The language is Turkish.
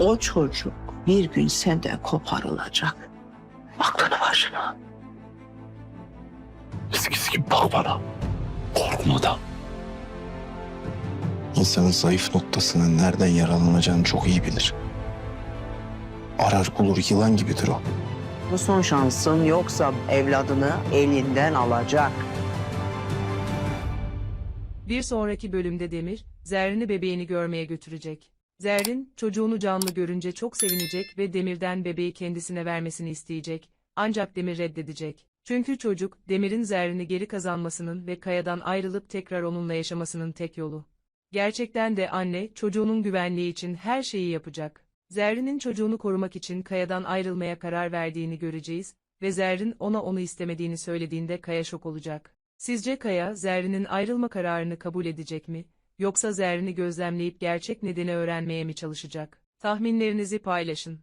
O çocuk bir gün senden koparılacak. Aklını başına. Eskisi gibi bak bana. Korkmadan. İnsanın zayıf noktasının nereden yaralanacağını çok iyi bilir. Arar bulur yılan gibidir o. Bu son şansın yoksa evladını elinden alacak. Bir sonraki bölümde Demir, Zerrin'i bebeğini görmeye götürecek. Zerrin, çocuğunu canlı görünce çok sevinecek ve Demir'den bebeği kendisine vermesini isteyecek. Ancak Demir reddedecek. Çünkü çocuk, Demir'in Zerrin'i geri kazanmasının ve Kaya'dan ayrılıp tekrar onunla yaşamasının tek yolu. Gerçekten de anne, çocuğunun güvenliği için her şeyi yapacak. Zerrin'in çocuğunu korumak için Kaya'dan ayrılmaya karar verdiğini göreceğiz ve Zerrin ona onu istemediğini söylediğinde Kaya şok olacak. Sizce Kaya, Zerrin'in ayrılma kararını kabul edecek mi? Yoksa Zerrin'i gözlemleyip gerçek nedeni öğrenmeye mi çalışacak? Tahminlerinizi paylaşın.